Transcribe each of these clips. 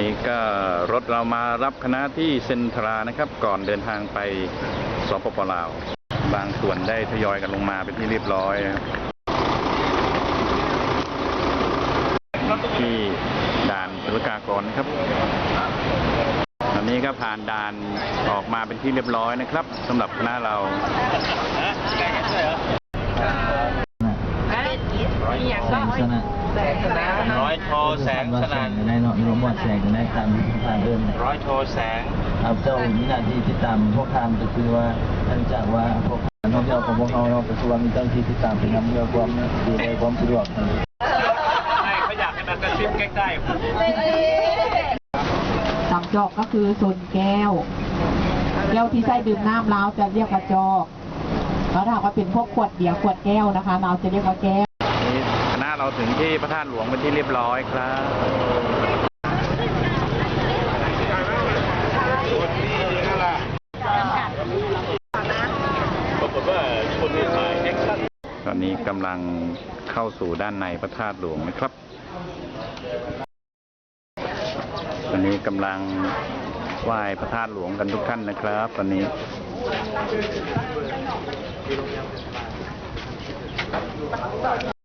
นี่ก็รถเรามารับคณะที่เซนทรานะครับ ก่อนเดินทางไปสปปลาว บางส่วนได้ทยอยกันลงมาเป็นที่เรียบร้อยนะครับที่ด่านศุลกากรนะครับตอนนี้ก็ผ่านด่านออกมาเป็นที่เรียบร้อยนะครับสำหรับคณะเรา แสงสนะร้อยโทแสงสนั่นได้เนาะรวมบอดแสงได้ตามทางเดินร้อยโทแสงครับเจ้ามีหน้าที่ติดตามพวกทางก็คือว่าเนื่องจากว่าพวกการท่องเที่ยวของพวกเราเราก็คือว่ามีเจ้าหน้าที่ติดตามเป็นนำเพื่อความดูแลความสะดวกไม่เขาอยากให้มันกระซิบใกล้สามจอกก็คือโซนแก้ว แก้วที่ใส่ดื่มน้ำเราจะเรียกว่าจอกแล้วถ้าหากว่าเป็นพวกขวดเบียร์ขวดแก้วนะคะ เราจะเรียกว่าแก้วนี่คณะ เราถึงที่พระธาตุหลวงเป็นที่เรียบร้อยครับตอนนี้กำลังเข้าสู่ด้านในพระธาตุหลวงนะครับ ตอนนี้กำลังไหว้พระธาตุหลวงกันทุกท่านนะครับ ตอนนี้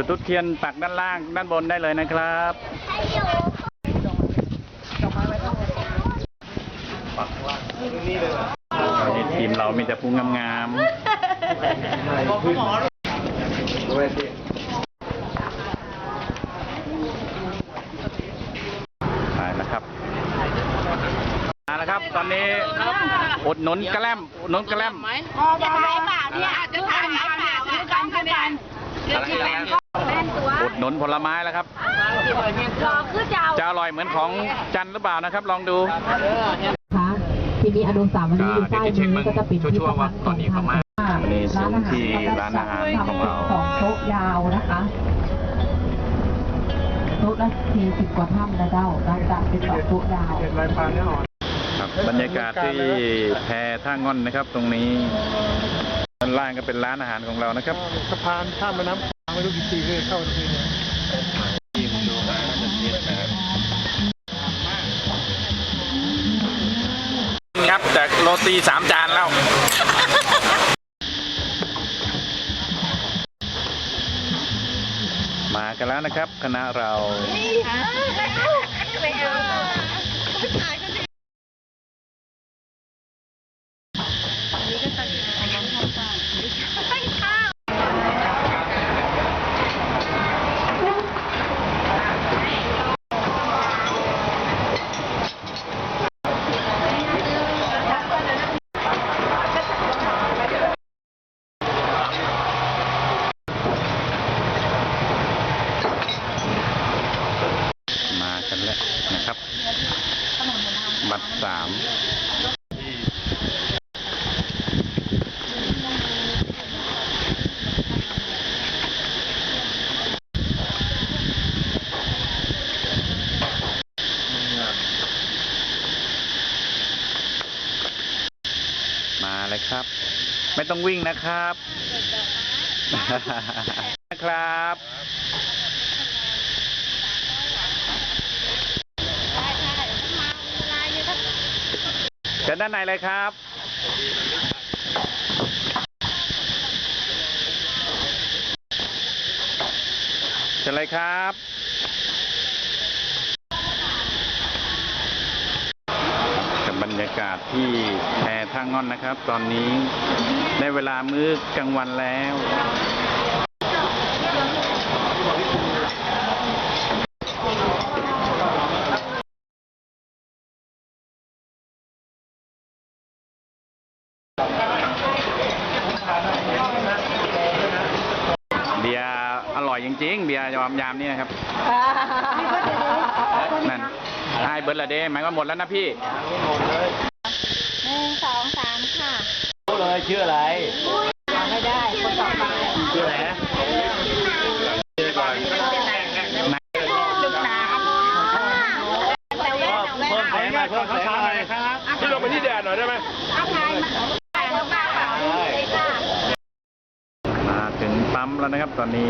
จุดทุกเทียนปักด้านล่างด้านบนได้เลยนะครับตอนนี้ทีมเรามีแต่พุงงามๆไปแล้วครับมาแล้วครับตอนนี้อุดหนุนกระแลมอุดหนุนกระแลม จะขายเปล่าเนี่ยจะขายเปล่าซื้อกันคะแนนเดี๋ยวชิมกันเล่นตัวอุด หนุนผลไม้แล้วครับรอคือจะเอาจะอร่อยเหมือนของจันทร์หรือเปล่านะครับ ลองดูนะคะทีนี้อนุสาวรีย์อยู่ใต้นี้ก็จะเป็นที่ประพันธ์ของทางอันนี้ซุ้มที่ร้านอาหารของเราสองโต๊ะยาวนะคะโต๊ะละทีสิบกว่าท่านนะเจ้าด้านจัดเป็นสองโต๊ะยาวครับบรรยากาศที่แพท่างอนนะครับ ตรงนี้ด้านล่างก็เป็นร้านอาหารของเรานะครับสะพานข้ามแม่น้ำปาง ไม่รู้กี่ปีเคยเข้าตรงนี้เนี่ยครับจากโรตีสามจานแล้วมากันแล้วนะครับ คณะเรามากันแล้วนะครับ บัตร สามมาเลยครับ ไม่ต้องวิ่งนะครับ นะครับ ชิญด้านในเลยครับ เชิญเลยครับ กับบรรยากาศที่แพท่างอนนะครับ ตอนนี้ได้เวลามื้อกลางวันแล้ว อยจริงๆเบียร์ยอมยามนี่นครับนั่นให้เบิร์ดละเด้หมายว่าหมดแล้วนะพี่หมดเลยหนึ่งสองสามค่ะรู้เลยชื่ออะไรไม่ได้คนต่อไปชื่ออะไรนะชื่อก่อนเพิ่มช้าหน่อยครับพี่ลงไปที่แดดหน่อยได้ไหมมาถึงปั๊มแล้วนะครับตอนนี้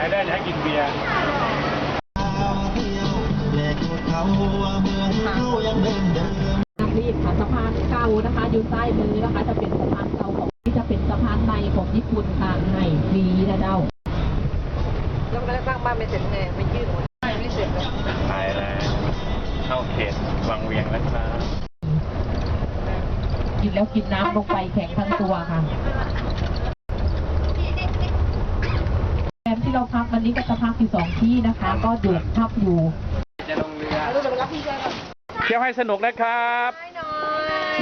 ใช้ได้จะให้กินเบียร์รีบค่ะสะพานเก่านะคะ อยู่ใต้มือนะคะ จะเป็นสะพานเก่าของที่จะเป็นสะพานใหม่ของญี่ปุ่นค่ะให้ฟรีนะเจ้าแล้วก็สร้างบ้านไม่เสร็จไงไม่ยื่นหมดไม่เสร็จแล้วไปแล้วเข้าเขตวังเวียงแล้วครับกินแล้วกินน้ำลงไปแข็งทั้งตัวค่ะแรมที่ เราพักวันนี้ก็จะพักอยู่สองที่นะคะ ก็อยู่พักอยู่เที่ยวให้สนุกนะครับ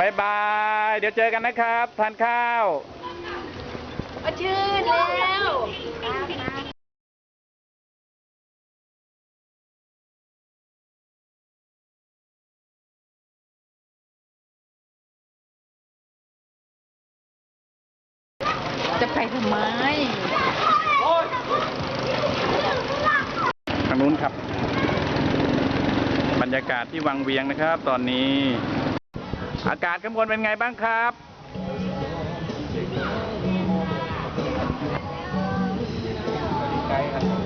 บายบาย เดี๋ยวเจอกันนะครับ ทานข้าว ชื่นแล้ว จะไปทำไม ทางนู้นครับ บรรยากาศ ที่วังเวียงนะครับ ตอนนี้ อากาศข้างบนเป็นไงบ้างครับบร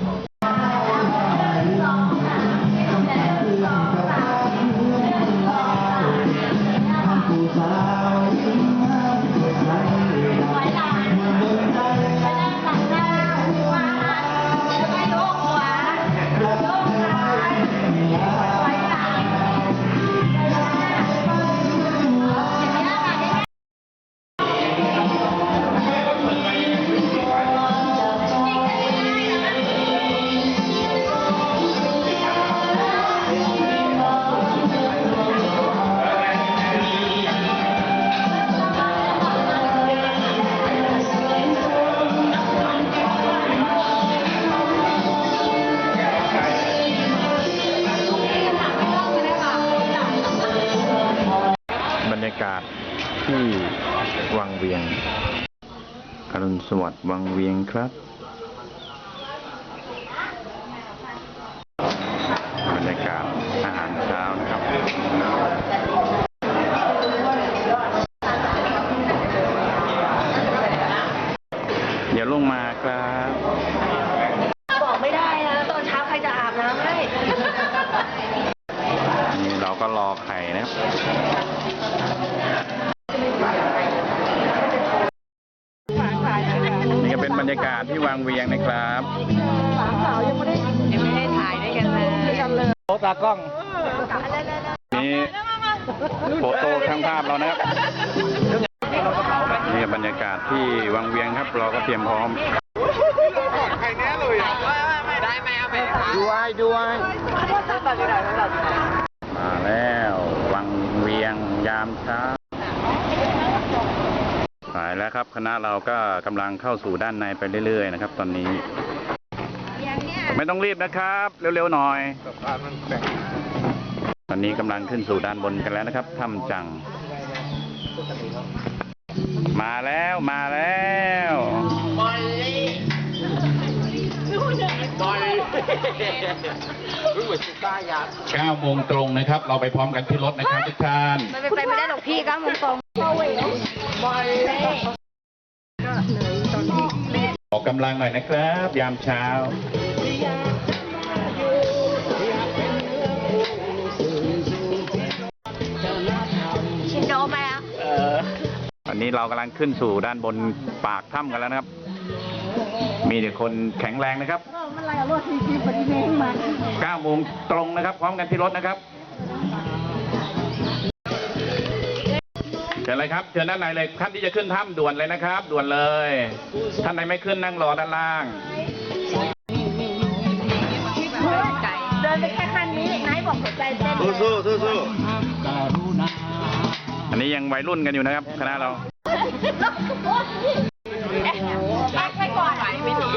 สวัสดิ์วังเวียงครับ บรรยากาศอาหารเช้านะครับเดี๋ยวลงมาครับบอกไม่ได้นะ ตอนเช้าใครจะอาบน้ำให้นี่เราก็รอไข่นะครับนี่ก็เป็นบรร ยากาศที่วังเวียงนะครับยังไม่ได้ถ่ายด้วยกันเลยโตตากล้องนี่โฟโต้ช่างภาพเรานะครับนี่บรรยากาศที่วังเวียงครับ เราก็เตรียมพร้อมได้ไหมเอาไปด้วยด้วยมาแล้ววังเวียงยามเช้าไป แล้วครับ คณะเราก็กำลังเข้าสู่ด้านในไปเรื่อยๆนะครับ ตอนนี้ ไม่ต้องรีบนะครับ เร็วๆหน่อย ตอนนี้กำลังขึ้นสู่ด้านบนกันแล้วนะครับถ้ำจัง มาแล้วมาแล้วเก้าโมงตรงนะครับ เราไปพร้อมกันที่รถนะครับทุกท่านมันเป็นไปไม่ได้หรอกพี่ก้ามงตรง ออกกำลังหน่อยนะครับ ยามเช้า ชินโดมาแล้ววันนี้เรากำลังขึ้นสู่ด้านบนปากถ้ำกันแล้วนะครับ มีแต่คนแข็งแรงนะครับ9โมงตรงนะครับ พร้อมกันที่รถนะครับ เชิญเลยครับ เชิญด้านในเลยท่านที่จะขึ้นถ้ำด่วนเลยนะครับ ด่วนเลย ท่านใดไม่ขึ้นนั่งรอด้านล่าง เดินไปแค่ขั้นนี้นายบอกหัวใจเต้นสู้สู้สู้อันนี้ยังวัยรุ่นกันอยู่นะครับคณะเราปักไปก่อนไหวไม่ดี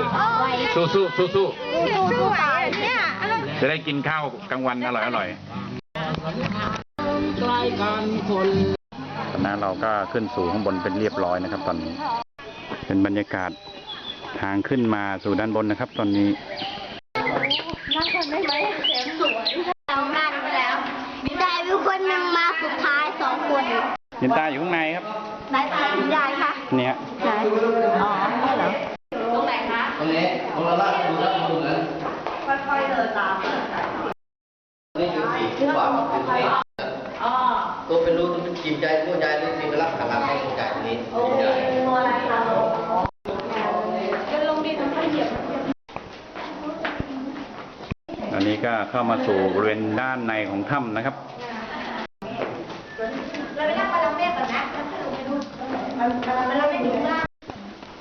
สู้สู้สู้สู้สู้ไหวเนี่ยจะได้กินข้าวกลางวันอร่อยอร่อย คณะเราก็ขึ้นสู่ข้างบนเป็นเรียบร้อยนะครับ ตอนนี้ เป็นบรรยากาศทางขึ้นมาสู่ด้านบนนะครับ ตอนนี้สองนั่นไปแล้วแต่มีคนหนึ่งมาสุดท้ายสองคนยินตาอยู่ข้างในครับนายตาคุณยายค่ะเนี่ยยายอ๋อนี่เหรอตรงไหนคะตรงนี้ตรงละลาดดูแล้วตรงนั้นค่อยๆเดินตามนี่คือสีที่กว่าเป็นสีอ๋อตัวเป็นรูกิมใจผู้ยายนี่สีเป็นลักษณะให้ผู้ยายนี้ โอ้ยตัวอะไรคะจะลงดินค่อยๆเหยียบ ตอนนี้ ก็เข้ามาสู่บริเวณด้านในของถ้ำนะครับเราไปนั่งบาลาเมฆก่อนนะแล้วก็ลงไปดูบาลาเมฆอยู่ข้างล่าง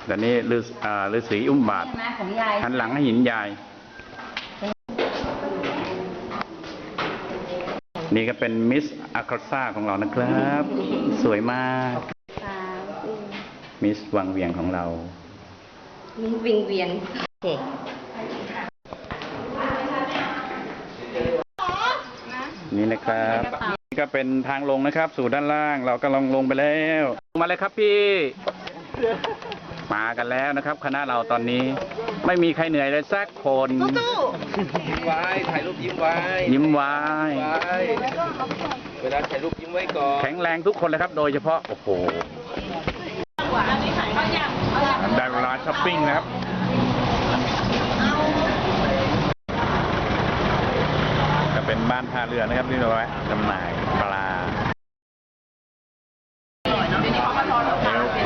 ตอนนี้ฤาษีอ่าฤาษีอุ้มบาทใช่ไหมของยายหันหลังให้หินยาย นี่ก็เป็นมิสอาคาซ่าของเรานะครับ สวยมากสามสี่มิสวังเวียงของเรามีวิงเวียนเด็ก นี่นะครับนี่ก็เป็นทางลงนะครับ สู่ด้านล่าง เรากำลังลงไปแล้วมาเลยครับพี่ มากันแล้วนะครับ คณะเราตอนนี้ ไม่มีใครเหนื่อยเลยสักคนยิ้มไว้ถ่ายรูปยิ้มไว้ยิ้มไว้ไว้เวลาถ่ายรูปยิ้มไว้ก่อนแข็งแรงทุกคนเลยครับ โดยเฉพาะโอ้โหได้เวลาช้อปปิ้งนะครับ ก็เป็น บ้านท่าเรือนะครับที่เราไว้จำหน่ายปลา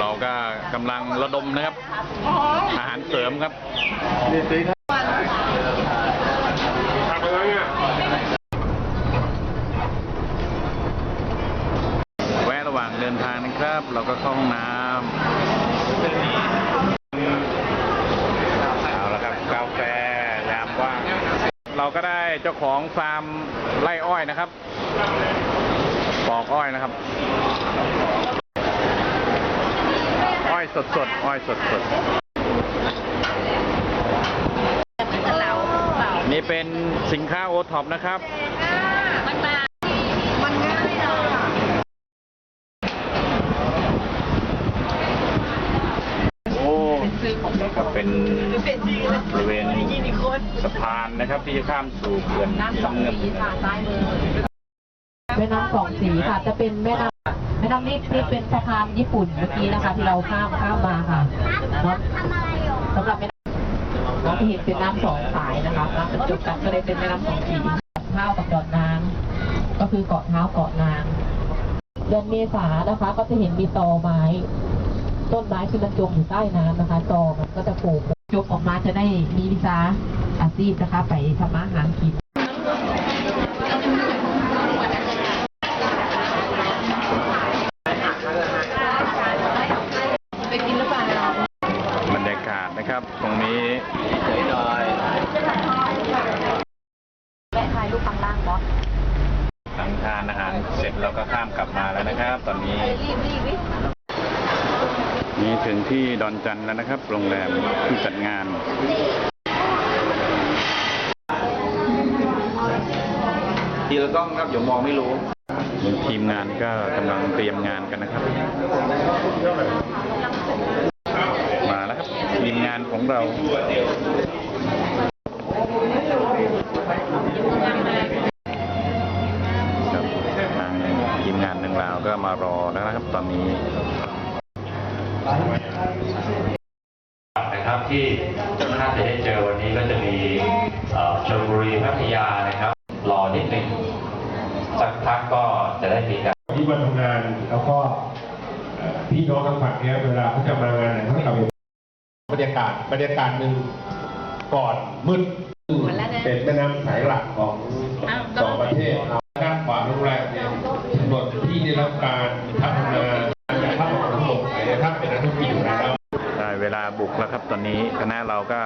เราก็กำลังระดมนะครับ อาหารเสริมครับแวะระหว่างเดินทางนะครับ เราก็เข้าห้องน้ำเอาละครับ กาแฟยามว่าง เราก็ได้เจ้าของฟาร์มไร่อ้อยนะครับปอกอ้อยนะครับ อ้อยสดสดๆอ้อยสดสดๆนี่เป็นสินค้าโอท็อปนะครับ มันมามันง่ายเนาะ โอ้ ก็เป็นบริเวณสะพานนะครับที่จะข้ามสู่เขื่อนน้ำสองเงินสีค่ะซ้ายมือแม่น้ำสองสีค่ะจะเป็นแม่น้ำแม่น้ำนี่นี่เป็นสะพานญี่ปุ่นเมื่อกี้นะคะ ที่เราข้ามข้ามมาค่ะเนาะสำหรับแม่น้ำน้องที่เห็นเป็นน้ำสองสายนะคะน้ำบรรจบกันก็เลยเป็นแม่น้ำสองสีเท้ากับดอนนางก็คือเกาะเท้าเกาะนางเดือนเมษานะคะ ก็จะเห็นมีตอไม้ ต้นไม้ที่มันจมอยู่ใต้น้ำนะคะตอมันก็จะโผล่จมออกมาจะได้มีวิชาอาชีพนะคะ ไปทำมาหากินไปกินหรือเปล่าบรรยากาศนะครับ ตรงนี้ สวยหน่อย แวะถ่ายรูปข้างล่างบอส หลังทานอาหารเสร็จเราก็ข้ามกลับมาแล้วนะครับ ตอนนี้ รีบรีบรีบ นี่ถึง ที่ดอนจันทร์แล้วนะครับ โรงแรมที่จัดงานทีละกล้องครับเดี๋ยวมองไม่รู้ ทีมงานก็กำลังเตรียมงานกันนะครับ มาแล้วครับทีมงานของเราครับทางทีมงานหนึ่งลาวก็มารอแล้วนะครับ ตอนนี้ น้องทางฝั่งเนี้ยเวลาเขาจะมางานไหนเขากลับบรรยากาศบรรยากาศหนึ่งก่อนมืดเป็นแม่น้ำสายหลักของสองประเทศเราด้านขวาโรงแรมเนี่ยถนนที่ได้รับการพัฒนาจากภาคตะวันตกไปนะครับเป็นนักธุรกิจอยู่แล้ว ได้เวลาบุกแล้วครับตอนนี้คณะเราก็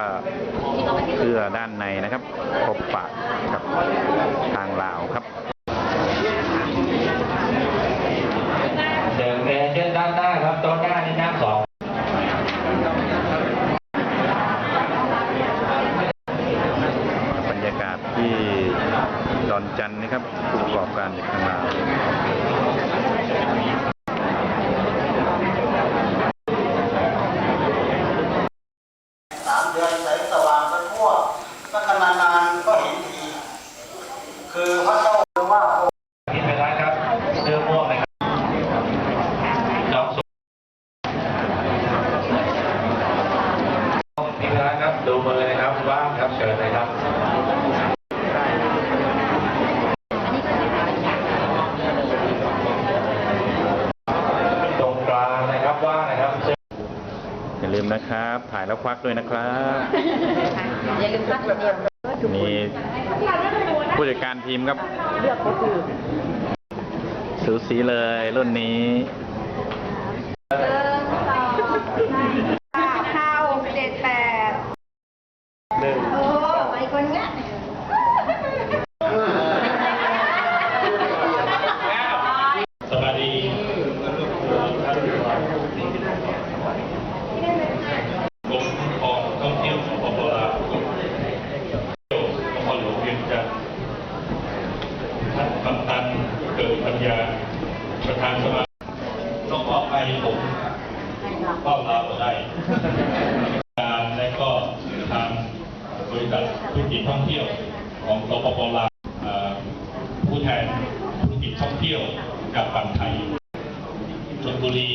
เพื่อด้านในนะครับพบปะกับทางลาวครับ เดินเรียนเชิญด้านหน้าครับโต๊ะหน้านี่นั่งสอง บรรยากาศที่ดอ นะครับผู้ประกอบการจากทางลาวสามเดือน ถ่ายแล้วควักด้วยนะครับอย่าลืมควักเดียวมีผู้จัดการทีมครับสูสีเลยรุ่นนี้ี้ผมเข้าลาวได้การและก็ทางบริษัทธุรกิจท่องเที่ยวของตปปลาผู้แทนธุรกิจท่องเที่ยวกับฝั่งไทยชนบุรี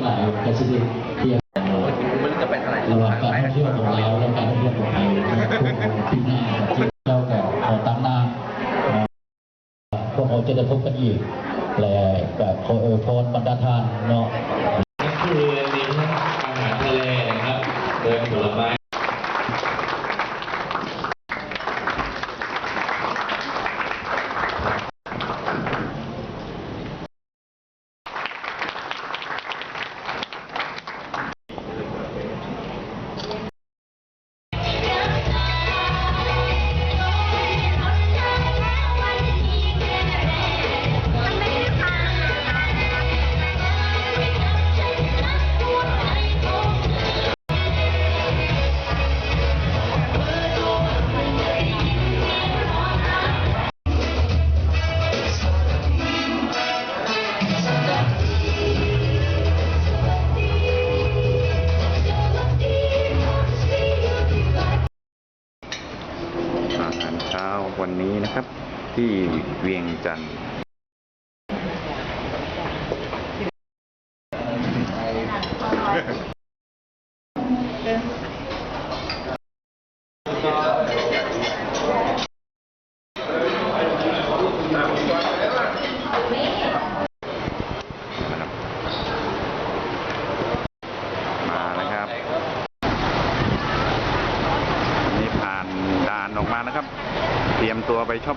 来了感谢位 อาหารเช้าวันนี้นะครับ ที่เวียงจันทร์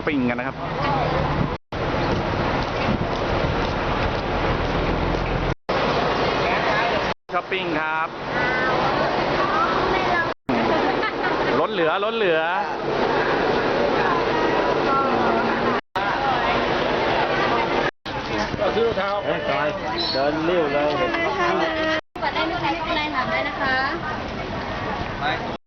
ปิ้งกันนะครับช้อปปิ้งครับลดเหลือลดเหลือซื้อรองเท้าเดินเร็วเลยกดได้ลูกไหนข้างในถามได้นะคะ